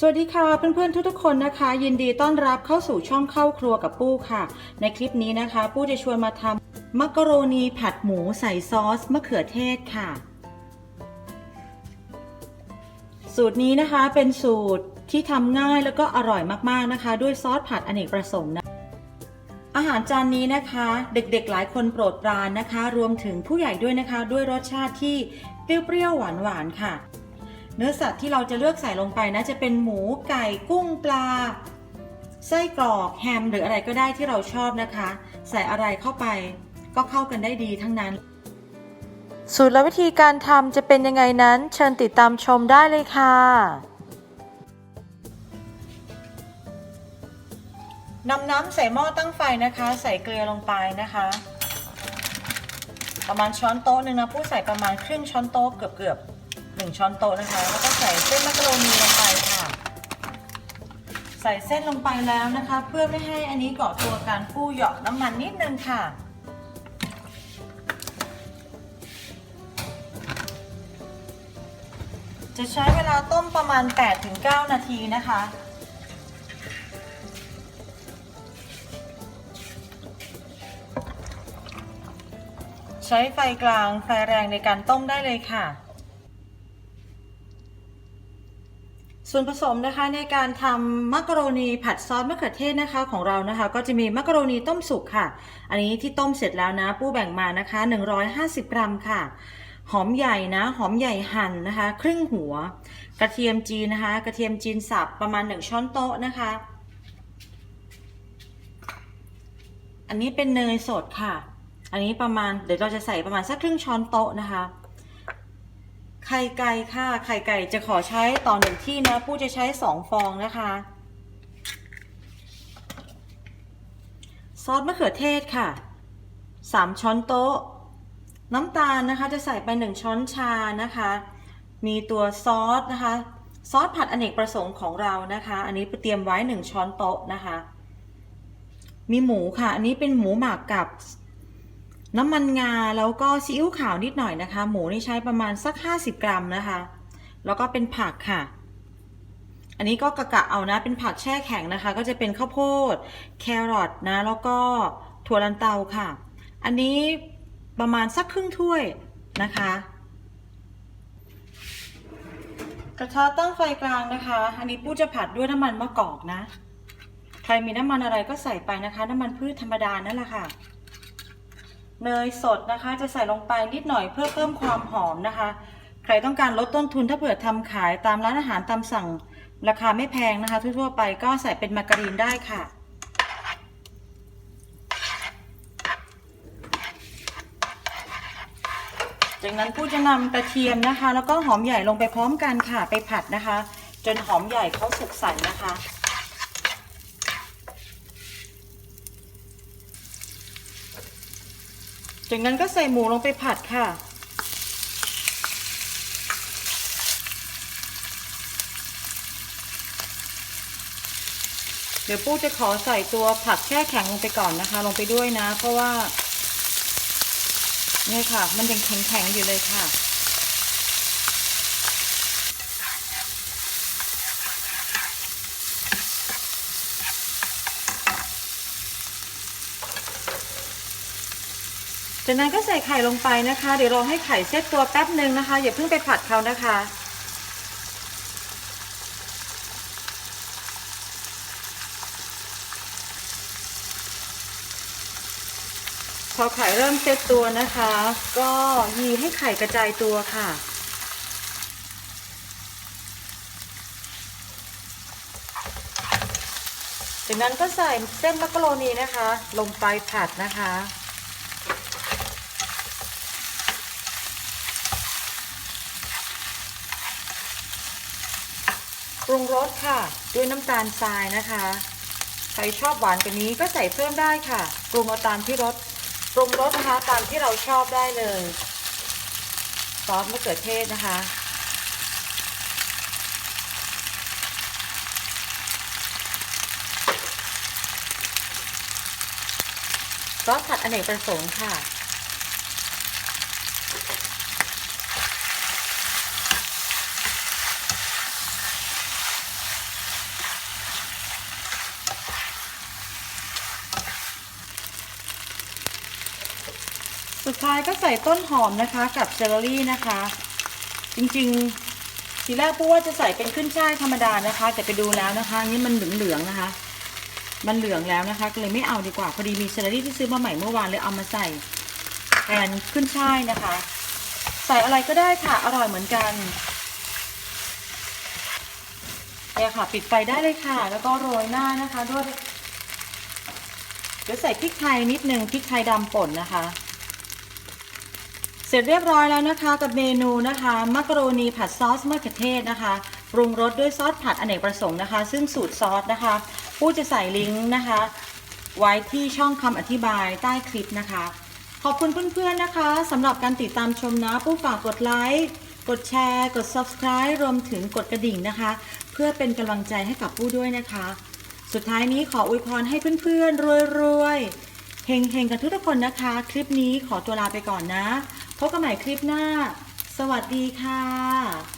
สวัสดีค่ะเพื่อนๆทุกๆคนนะคะ ยินดีต้อนรับเข้าสู่ช่องเข้าครัวกับปู้ค่ะ ในคลิปนี้นะคะ ปู้จะชวนมาทำมักกะโรนีผัดหมูใส่ซอสมะเขือเทศค่ะ สูตรนี้นะคะเป็นสูตรที่ทำง่ายแล้วก็อร่อยมากๆนะคะ ด้วยซอสผัดอเนกประสงค์นะอาหารจานนี้นะคะ เด็กๆหลายคนโปรดปรานนะคะ รวมถึงผู้ใหญ่ด้วยนะคะ ด้วยรสชาติที่เปรี้ยวๆหวานๆค่ะ เนื้อสัตว์ที่เราจะเลือกใส่ลงไปนะจะเป็นหมูไก่กุ้งปลาไส้กรอกแฮมหรืออะไรก็ได้ที่เราชอบนะคะ ใส่อะไรเข้าไปก็เข้ากันได้ดีทั้งนั้น สูตรและวิธีการทำจะเป็นยังไงนั้น เชิญติดตามชมได้เลยค่ะนำน้ำใส่หม้อตั้งไฟนะคะ ใส่เกลือลงไปนะคะ ประมาณช้อนโต๊ะหนึ่งนะผู้ใส่ประมาณครึ่งช้อนโต๊ะเกือบเกือบๆ หนึ่งช้อนโต๊ะนะคะ แล้วก็ใส่เส้นมักกะโรนีลงไปค่ะ ใส่เส้นลงไปแล้วนะคะ เพื่อไม่ให้อันนี้เกาะตัวกันฟูหยอกน้ำมันนิดนึงค่ะจะใช้เวลาต้มประมาณ 8-9 นาทีนะคะ ใช้ไฟกลางไฟแรงในการต้มได้เลยค่ะ ส่วนผสมนะคะในการทำมักกะโรนีผัดซอสมะเขือเทศนะคะของเรานะคะ ก็จะมีมักกะโรนีต้มสุกค่ะ อันนี้ที่ต้มเสร็จแล้วนะ ปู้แบ่งมานะคะ 150 กรัมค่ะ หอมใหญ่นะ หอมใหญ่หั่นนะคะ ครึ่งหัว กระเทียมจีนนะคะ กระเทียมจีนสับประมาณ 1 ช้อนโต๊ะนะคะ อันนี้เป็นเนยสดค่ะ อันนี้ประมาณเดี๋ยวเราจะใส่ประมาณสักครึ่งช้อนโต๊ะนะคะ ไข่ไก่ค่ะ ไข่ไก่จะขอใช้ต่อหนึ่งที่นะผู้จะใช้สองฟองนะคะ ซอสมะเขือเทศค่ะสามช้อนโต๊ะ น้ำตาลนะคะจะใส่ไปหนึ่งช้อนชานะคะ มีตัวซอสนะคะ ซอสผัดอเนกประสงค์ของเรานะคะ อันนี้เตรียมไว้หนึ่งช้อนโต๊ะนะคะ มีหมูค่ะ อันนี้เป็นหมูหมักกับ น้ำมันงาแล้วก็ซีอิ๊วขาวนิดหน่อยนะคะ หมูนี่ใช้ประมาณสัก 50 กรัมนะคะ แล้วก็เป็นผักค่ะ อันนี้ก็กะกะเอานะ เป็นผักแช่แข็งนะคะ ก็จะเป็นข้าวโพด แครอทนะ แล้วก็ถั่วลันเตาค่ะ อันนี้ประมาณสักครึ่งถ้วยนะคะ กระทะตั้งไฟกลางนะคะ อันนี้ปู้จะผัดด้วยน้ำมันมะกอกนะ ใครมีน้ำมันอะไรก็ใส่ไปนะคะ น้ำมันพืชธรรมดานั่นแหละค่ะ เนยสดนะคะ จะใส่ลงไปนิดหน่อยเพื่อเพิ่มความหอมนะคะ ใครต้องการลดต้นทุนถ้าเผื่อทำขายตามร้านอาหารตามสั่งราคาไม่แพงนะคะ ทั่วๆไปก็ใส่เป็นมาการีนได้ค่ะ จากนั้นผู้จะนำกระเทียมนะคะ แล้วก็หอมใหญ่ลงไปพร้อมกันค่ะไปผัดนะคะ จนหอมใหญ่เขาสุกใสนะคะ จากนั้นก็ใส่หมูลงไปผัดค่ะ เดี๋ยวปู้จะขอใส่ตัวผักแช่แข็งลงไปก่อนนะคะ ลงไปด้วยนะ เพราะว่าเนี่ยค่ะ มันยังแข็งๆอยู่เลยค่ะ จากนั้นก็ใส่ไข่ลงไปนะคะ เดี๋ยวรอให้ไข่เซตตัวแป๊บหนึ่งนะคะ อย่าเพิ่งไปผัดเขานะคะ พอไข่เริ่มเซตตัวนะคะ ก็ยีให้ไข่กระจายตัวค่ะจากนั้นก็ใส่เส้นมักกะโรนีนะคะ ลงไปผัดนะคะ ปรุงรสค่ะ ด้วยน้ำตาลทรายนะคะ ใครชอบหวานกว่านี้ก็ใส่เพิ่มได้ค่ะ ปรุงเอาตามที่รสปรุงรสนะคะตามที่เราชอบได้เลยซอสมะเขือเทศนะคะ ซอสผัดอเนกประสงค์ค่ะ สุดท้ายก็ใส่ต้นหอมนะคะกับเซลลรี่นะคะ จริงๆ ทีแรกพูดว่าจะใส่เป็นขึ้นช่ายธรรมดานะคะ แต่ไปดูแล้วนะคะ นี่มันเหลืองๆนะคะ มันเหลืองแล้วนะคะเลยไม่เอาดีกว่าพอดีมีเซลลรี่ที่ซื้อมาใหม่เมื่อวานเลยเอามาใส่แทนขึ้นช่ายนะคะ ใส่อะไรก็ได้ค่ะอร่อยเหมือนกัน เนี่ยค่ะ ปิดไฟได้เลยค่ะ แล้วก็โรยหน้านะคะด้วยเดี๋ยวใส่พริกไทยนิดนึงพริกไทยดำป่นนะคะ เสร็จเรียบร้อยแล้วนะคะกับเมนูนะคะมักกะโรนีผัดซอสมะเขือเทศนะคะปรุงรสด้วยซอสผัดอเนกประสงค์นะคะ ซึ่งสูตรซอสนะคะ ผู้จะใส่ลิงก์นะคะ ไว้ที่ช่องคำอธิบายใต้คลิปนะคะ ขอบคุณเพื่อนๆนะคะสำหรับการติดตามชมนะ ผู้ฝากกดไลค์กดแชร์ กด subscribe รวมถึงกดกระดิ่งนะคะ เพื่อเป็นกำลังใจให้กับผู้ด้วยนะคะ สุดท้ายนี้ขออวยพรให้เพื่อนๆรวยๆเฮงๆ กับทุกคนนะคะ คลิปนี้ขอตัวลาไปก่อนนะ พบกันใหม่คลิปหน้า สวัสดีค่ะ